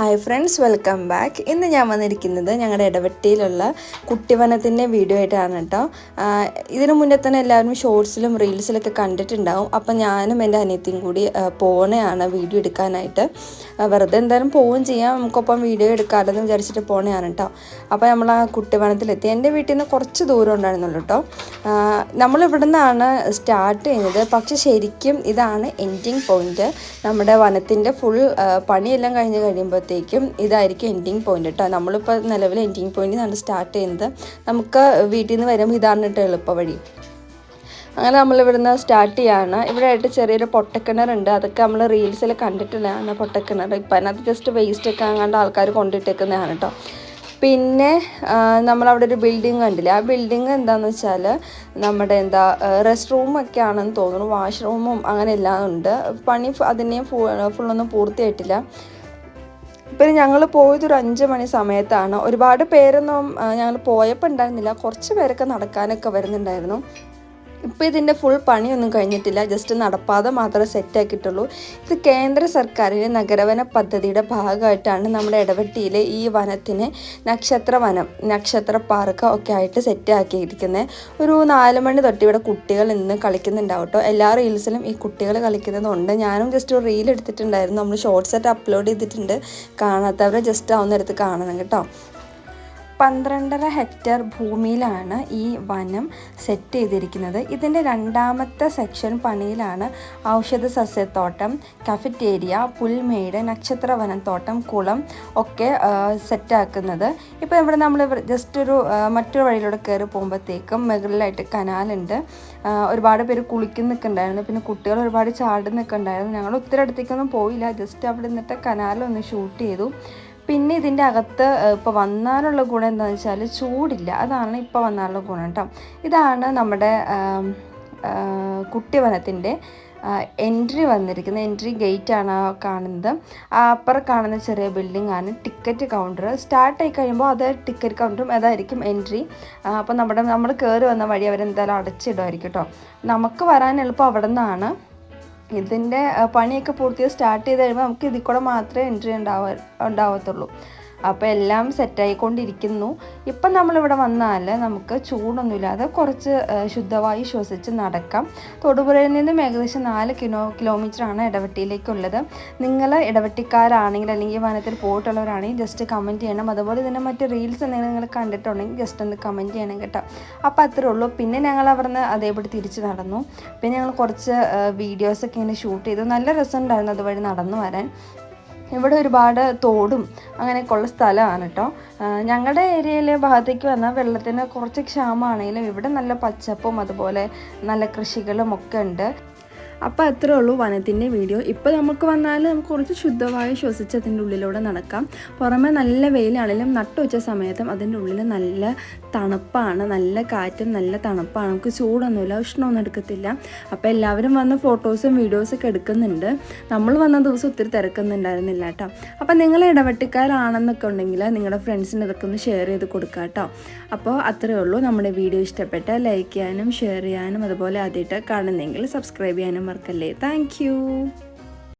Hi friends welcome back ഇന്ന് ഞാൻ വന്നിരിക്കുന്നത് ഞങ്ങളുടെ ഇടവെട്ടിയിലുള്ള കുട്ടിവനത്തിന്റെ വീഡിയോ ആയിട്ടാണ് കേട്ടോ ഇതിനു മുന്നേ തന്നെ എല്ലാവരും ഷോർട്സിലും റീൽസിലൊക്കെ കണ്ടിട്ടുണ്ടാവും. അപ്പം ഞാനും എന്റെ അനിയത്തിയും കൂടി പോണയാണ് വീഡിയോ എടുക്കാനായിട്ട്. വെറുതെ എന്തായാലും പോവുകയും ചെയ്യാം. നമുക്കൊപ്പം വീഡിയോ എടുക്കാമല്ലോ വിചാരിച്ചിട്ട് പോണയാണ് കേട്ടോ അപ്പോൾ നമ്മൾ ആ കുട്ടിവനത്തിലെത്തി. എന്റെ വീട്ടിൽ നിന്ന് കുറച്ച് ദൂരം ഉണ്ടായിരുന്നുള്ളൂ കേട്ടോ നമ്മളിവിടെ നിന്നാണ് സ്റ്റാർട്ട് ചെയ്യുന്നത്. പക്ഷെ ശരിക്കും ഇതാണ് എൻഡിങ് പോയിന്റ് നമ്മുടെ വനത്തിന്റെ ഫുൾ പണിയെല്ലാം കഴിഞ്ഞ് കഴിയുമ്പോഴത്തേക്കും ഇതായിരിക്കും എൻഡിങ് പോയിന്റ് കേട്ടോ നമ്മളിപ്പോൾ നിലവിൽ എൻഡിങ് പോയിന്റ് നിന്നാണ് സ്റ്റാർട്ട് ചെയ്യുന്നത്. നമുക്ക് വീട്ടിൽ നിന്ന് വരുമ്പോൾ ഇതാണ് കേട്ടോ എളുപ്പ വഴി. അങ്ങനെ നമ്മൾ ഇവിടുന്ന് സ്റ്റാർട്ട് ചെയ്യാണ്. ഇവിടെ ആയിട്ട് ചെറിയൊരു പൊട്ടക്കിണറുണ്ട്. അതൊക്കെ നമ്മൾ റീൽസിൽ കണ്ടിട്ടുള്ളതാണ് പൊട്ടക്കിണർ. ഇപ്പം അതിനകത്ത് ജസ്റ്റ് വേസ്റ്റ് ഒക്കെ അങ്ങാണ്ട് ആൾക്കാർ കൊണ്ടിട്ടേക്കുന്നതാണ് കേട്ടോ പിന്നെ നമ്മളവിടെ ഒരു ബിൽഡിംഗ് കണ്ടില്ലേ? ആ ബിൽഡിംഗ് എന്താണെന്ന് വെച്ചാൽ നമ്മുടെ എന്താ റെസ്റ്റ് റൂമൊക്കെ ആണെന്ന് തോന്നുന്നു. വാഷ്റൂമും അങ്ങനെ എല്ലാം ഉണ്ട്. പണി അതിനെയും ഫുള്ളൊന്നും പൂർത്തിയായിട്ടില്ല. പിന്നെ ഞങ്ങൾ പോയത് ഒരു അഞ്ച് മണി സമയത്താണ്. ഒരുപാട് പേരൊന്നും ഞങ്ങൾ പോയപ്പോൾ ഉണ്ടായിരുന്നില്ല. കുറച്ച് പേരൊക്കെ നടക്കാനൊക്കെ വരുന്നുണ്ടായിരുന്നു. ഇപ്പോൾ ഇതിന്റെ ഫുൾ പണിയൊന്നും കഴിഞ്ഞിട്ടില്ല. ജസ്റ്റ് നടപ്പാത മാത്രമേ സെറ്റാക്കിയിട്ടുള്ളൂ ഇത് കേന്ദ്ര സർക്കാരിന്റെ നഗരവന പദ്ധതിയുടെ ഭാഗമായിട്ടാണ് നമ്മുടെ ഇടവെട്ടിയിലെ ഈ വനത്തിന് നക്ഷത്ര വനം നക്ഷത്ര പാർക്ക് ഒക്കെ ആയിട്ട് സെറ്റാക്കിയിരിക്കുന്നത് ഒരു നാല് മണി തൊട്ട് ഇവിടെ കുട്ടികൾ ഇന്ന് കളിക്കുന്നുണ്ടാവും കേട്ടോ എല്ലാ റീൽസിലും ഈ കുട്ടികൾ കളിക്കുന്നതുണ്ട്. ഞാനും ജസ്റ്റ് ഒരു റീൽ എടുത്തിട്ടുണ്ടായിരുന്നു. നമ്മൾ ഷോർട്സ് ആയിട്ട് അപ്ലോഡ് ചെയ്തിട്ടുണ്ട്. കാണാത്തവരെ ജസ്റ്റ് ആവുന്നിടത്ത് കാണണം കേട്ടോ പന്ത്രണ്ടര ഹെക്ടർ ഭൂമിയിലാണ് ഈ വനം സെറ്റ് ചെയ്തിരിക്കുന്നത്. ഇതിന്റെ രണ്ടാമത്തെ സെക്ഷൻ പണിയിലാണ് ഔഷധ സസ്യത്തോട്ടം കഫറ്റേരിയ പുൽമേട് നക്ഷത്ര വനത്തോട്ടം കുളം ഒക്കെ സെറ്റാക്കുന്നത് ഇപ്പോൾ ഇവിടെ നമ്മൾ ജസ്റ്റ് ഒരു മറ്റൊരു വഴിയിലൂടെ കയറി പോകുമ്പോഴത്തേക്കും മുകളിലായിട്ട് കനാലുണ്ട് ഒരുപാട് പേര് കുളിക്കുന്ന നിൽക്കുന്നുണ്ടായിരുന്നു പിന്നെ കുട്ടികൾ ഒരുപാട് ചാടി നിൽക്കുന്നുണ്ടായിരുന്നു ഞങ്ങൾ ഒത്തിരി അടുത്തേക്കൊന്നും പോയില്ല. ജസ്റ്റ് അവിടെ നിന്നിട്ട് കനാലൊന്ന് ഷൂട്ട് ചെയ്തു. പിന്നെ ഇതിന്റെ അകത്ത് ഇപ്പോൾ വന്നാലുള്ള ഗുണം എന്താണെന്ന് വെച്ചാൽ ചൂടില്ല. അതാണ് ഇപ്പോൾ വന്നാലുള്ള ഗുണം കേട്ടോ ഇതാണ് നമ്മുടെ കുട്ടിവനത്തിന്റെ എൻട്രി വന്നിരിക്കുന്ന എൻട്രി ഗേറ്റ് ആണ് കാണുന്നത്. ആ അപ്പുറം കാണുന്ന ചെറിയ ബിൽഡിംഗ് ആണ്. Ticket counter. സ്റ്റാർട്ട് ആയി കഴിയുമ്പോൾ അത് ടിക്കറ്റ് കൗണ്ടറും അതായിരിക്കും എൻട്രി. അപ്പോൾ നമ്മുടെ നമ്മൾ കയറി വന്ന വഴി അവരെന്തായാലും അടച്ചിടുമായിരിക്കും കേട്ടോ നമുക്ക് വരാൻ എളുപ്പം അവിടെ നിന്നാണ് ഇതിന്റെ പണിയൊക്കെ പൂർത്തിയായി സ്റ്റാർട്ട് ചെയ്ത് കഴിയുമ്പോൾ നമുക്ക് ഇതിൽ കൂടെ മാത്രമേ എൻട്രി ഉണ്ടാവ ഉണ്ടാവത്തുള്ളൂ. അപ്പോൾ എല്ലാം സെറ്റായിക്കൊണ്ടിരിക്കുന്നു ഇപ്പം നമ്മളിവിടെ വന്നാൽ നമുക്ക് ചൂടൊന്നുമില്ലാതെ കുറച്ച് ശുദ്ധവായു ശ്വസിച്ച് നടക്കാം. തൊടുപുഴയിൽ നിന്നും ഏകദേശം നാല് കിലോ കിലോമീറ്ററാണ് ഇടവെട്ടിയിലേക്കുള്ളത്. നിങ്ങൾ ഇടവെട്ടിക്കാരാണെങ്കിൽ അല്ലെങ്കിൽ വനത്തിൽ പോയിട്ടുള്ളവരാണെങ്കിൽ ജസ്റ്റ് കമന്റ് ചെയ്യണം. അതുപോലെ തന്നെ മറ്റ് റീൽസ് എന്തെങ്കിലും നിങ്ങൾ കണ്ടിട്ടുണ്ടെങ്കിൽ ജസ്റ്റ് ഒന്ന് കമന്റ് ചെയ്യണം കേട്ടോ. അപ്പോൾ അത്രേ ഉള്ളൂ. പിന്നെ ഞങ്ങൾ അവിടുന്ന് അതേപടി തിരിച്ച് നടന്നു. പിന്നെ ഞങ്ങൾ കുറച്ച് വീഡിയോസൊക്കെ ഇങ്ങനെ ഷൂട്ട് ചെയ്തു. നല്ല രസമുണ്ടായിരുന്നു അതുവഴി നടന്നു വരാൻ. ഇവിടെ ഒരുപാട് തോടും അങ്ങനെയൊക്കെ ഉള്ള സ്ഥലമാണ് കേട്ടോ. ഞങ്ങളുടെ ഏരിയയിലെ ഭാഗത്തേക്ക് വന്നാൽ വെള്ളത്തിന് കുറച്ച് ക്ഷാമമാണെങ്കിലും ഇവിടെ നല്ല പച്ചപ്പും അതുപോലെ നല്ല കൃഷികളും ഒക്കെ ഉണ്ട്. അപ്പോൾ അത്രേ ഉള്ളൂ വനത്തിന്റെ വീഡിയോ. ഇപ്പോൾ നമുക്ക് വന്നാൽ നമുക്ക് കുറച്ച് ശുദ്ധവായു ശ്വസിച്ച് അതിന്റെ ഉള്ളിലൂടെ നടക്കാം. പുറമെ നല്ല വെയിലാണെങ്കിലും നട്ടുവച്ച സമയത്തും അതിന്റെ ഉള്ളിൽ നല്ല തണുപ്പാണ്. നല്ല കാറ്റും നല്ല തണുപ്പാണ്. നമുക്ക് ചൂടൊന്നുമില്ല ഉഷ്ണമൊന്നും എടുക്കത്തില്ല. അപ്പോൾ എല്ലാവരും വന്ന് ഫോട്ടോസും വീഡിയോസൊക്കെ എടുക്കുന്നുണ്ട്. നമ്മൾ വന്ന ദിവസം ഒത്തിരി തിരക്കുന്നുണ്ടായിരുന്നില്ല കേട്ടോ. അപ്പോൾ നിങ്ങൾ ഇടവെട്ടിക്കാരാണെന്നൊക്കെ ഉണ്ടെങ്കിൽ നിങ്ങളുടെ ഫ്രണ്ട്സിന് ഇതൊക്കെ ഒന്ന് ഷെയർ ചെയ്ത് കൊടുക്കുക കേട്ടോ. അപ്പോൾ അത്രേ ഉള്ളൂ. നമ്മുടെ വീഡിയോ ഇഷ്ടപ്പെട്ട ലൈക്ക് ചെയ്യാനും ഷെയർ ചെയ്യാനും അതുപോലെ ആദ്യമായിട്ട് കാണുന്നെങ്കിൽ സബ്സ്ക്രൈബ് ചെയ്യാനും മറക്കല്ലേ താങ്ക്